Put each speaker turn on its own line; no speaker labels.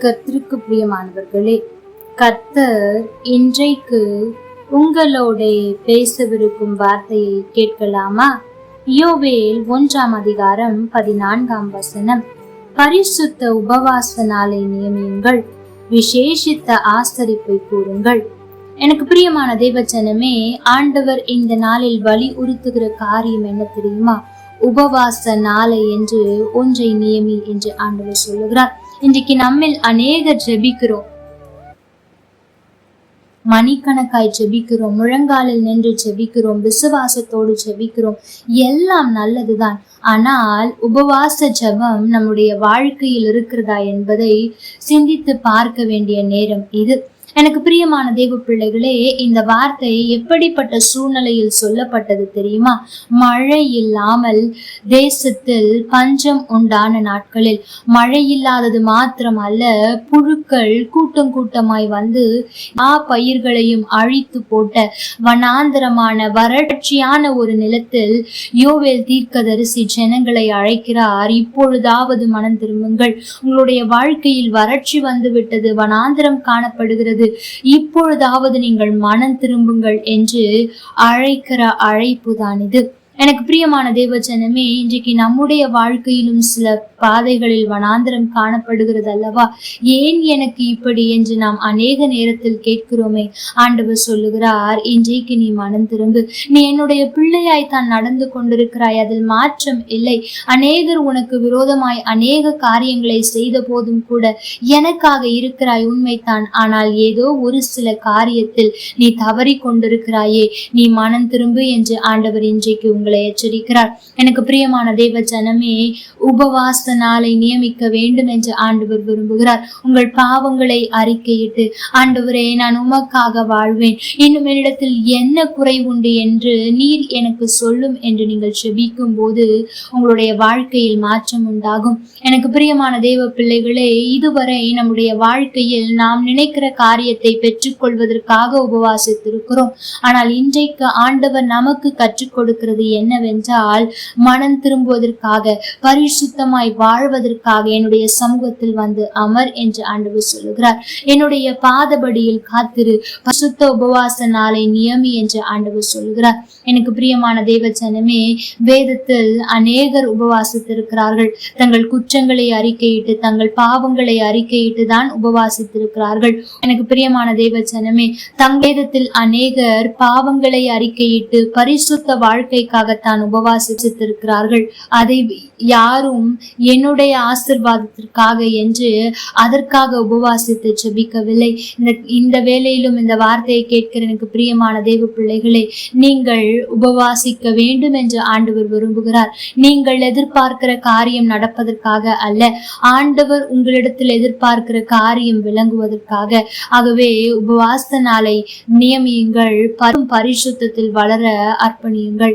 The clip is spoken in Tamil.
கத்திற்கு பிரியமானவர்களே கத்தர் இன்றைக்கு உங்களோட பேசவிருக்கும் வார்த்தையை கேட்கலாமா? யோவேல் ஒன்றாம் அதிகாரம் பதினான்காம் வசனம். பரிசுத்த உபவாச நாளை நியமியுங்கள் விசேஷித்த ஆசரிப்பை கூறுங்கள். எனக்கு பிரியமான தேவச்சனமே ஆண்டவர் இந்த நாளில் வலியுறுத்துகிற காரியம் என்ன தெரியுமா? உபவாச நாளை என்று ஒன்றை நியமி என்று ஆண்டவர் சொல்லுகிறார். இன்றைக்கு நம்மில் அநேகர் ஜெபிக்கிறோம். மணிக்கணக்காய் ஜெபிக்கிறோம் முழங்காலில் நின்று ஜெபிக்கிறோம் விசுவாசத்தோடு ஜெபிக்கிறோம். எல்லாம் நல்லதுதான். ஆனால் உபவாச ஜெபம் நம்முடைய வாழ்க்கையில் இருக்கிறதா என்பதை சிந்தித்து பார்க்க வேண்டிய நேரம் இது. எனக்கு பிரியமான தேவ பிள்ளைகளே இந்த வார்த்தை எப்படிப்பட்ட சூழ்நிலையில் சொல்லப்பட்டது தெரியுமா? மழை இல்லாமல் தேசத்தில் பஞ்சம் உண்டான நாட்களில் மழை இல்லாதது மாத்திரம் அல்ல புழுக்கள் கூட்டம் கூட்டமாய் வந்து ஆ பயிர்களையும் அழித்து போட்ட வனாந்தரமான வறட்சியான ஒரு நிலத்தில் யோவேல் தீர்க்கதரிசி ஜனங்களை அழைக்கிறார். இப்பொழுதாவது மனம் திரும்புங்கள். உங்களுடைய வாழ்க்கையில் வறட்சி வந்து விட்டது வனாந்திரம் காணப்படுகிறது. இப்பொழுதாவது நீங்கள் மனம் திரும்புங்கள் என்று அழைக்கிற அழைப்பு தான் இது. எனக்கு பிரியமான தேவஜனமே இன்றைக்கு நம்முடைய வாழ்க்கையிலும் சில பாதைகளில் வனாந்திரம் காணப்படுகிறது அல்லவா ஏன் எனக்கு இப்படி என்று நாம் அநேக நேரத்தில் கேட்கிறோமே. ஆண்டவர் சொல்லுகிறார் இன்றைக்கு நீ மனம் திரும்பு. நீ என்னுடைய பிள்ளையாய் தான் நடந்து கொண்டிருக்கிறாய். அதில் மாற்றம் இல்லை. அநேகர் உனக்கு விரோதமாய் அநேக காரியங்களை செய்த போதும் கூட எனக்காக இருக்கிறாய் உண்மைத்தான் ஆனால் ஏதோ ஒரு சில காரியத்தில் நீ தவறி கொண்டிருக்கிறாயே. நீ மனம் திரும்பு என்று ஆண்டவர் இன்றைக்கு உங்களை எச்சரிக்கிறார். எனக்கு பிரியமான தேவ ஜனமே உபவாச நாளை நியமிக்க வேண்டும் என்று ஆண்டவர் விரும்புகிறார். உங்கள் பாவங்களை அறிக்கையிட்டு ஆண்டவரே நான் உமக்காக வாழ்வேன். இன்னும் என்னிடத்தில் என்ன குறை உண்டு என்று நீர் எனக்கு சொல்லும் என்று நீங்கள் செபிக்கும் போது உங்களுடைய வாழ்க்கையில் மாற்றம் உண்டாகும். எனக்கு பிரியமான தேவ பிள்ளைகளே இதுவரை நம்முடைய வாழ்க்கையில் நாம் நினைக்கிற காரியத்தை பெற்றுக்கொள்வதற்காக உபவாசித்திருக்கிறோம். ஆனால் இன்றைக்கு ஆண்டவர் நமக்கு கற்றுக் கொடுக்கிறது என்னவென்றால் மனம் திரும்புவதற்காக பரிசுத்தமாய் வாழ்வதற்காக என்னுடைய சமூகத்தில் வந்து அமர் என்று ஆண்டவர் சொல்லுகிறார். என்னுடைய பாதபடியில் காத்திரு பரிசுத்த உபவாச நாளை நியமி என்று ஆண்டவர் சொல்லுகிறார். எனக்கு பிரியமான தேவச்சனமே வேதத்தில் அநேகர் உபவாசித்திருக்கிறார்கள். தங்கள் குற்றங்களை அறிக்கையிட்டு தங்கள் பாவங்களை அறிக்கையிட்டு தான் உபவாசித்திருக்கிறார்கள். எனக்கு பிரியமான தேவச்சனமே தங்கேதத்தில் அநேகர் பாவங்களை அறிக்கையிட்டு பரிசுத்த வாழ்க்கைக்காக வாழ்க்கைக்காகத்தான் உபவாசித்திருக்கிறார்கள். அதை யாரும் என்னுடைய ஆசிர்வாதத்திற்காக என்று அதற்காக உபவாசித்து ஜெபிக்கவில்லை. இந்த இந்த வேளையிலும் இந்த வார்த்தையை கேட்கிற எனக்கு பிரியமான தேவ பிள்ளைகளே நீங்கள் உபவாசிக்க வேண்டும் என்று ஆண்டவர் விரும்புகிறார். நீங்கள் எதிர்பார்க்கிற காரியம் நடப்பதற்காக அல்ல ஆண்டவர் உங்களிடத்தில் எதிர்பார்க்கிற காரியம் விளங்குவதற்காக. ஆகவே உபவாச நாளை நியமியுங்கள் பரிசுத்தத்தில் வளர அர்ப்பணியுங்கள்.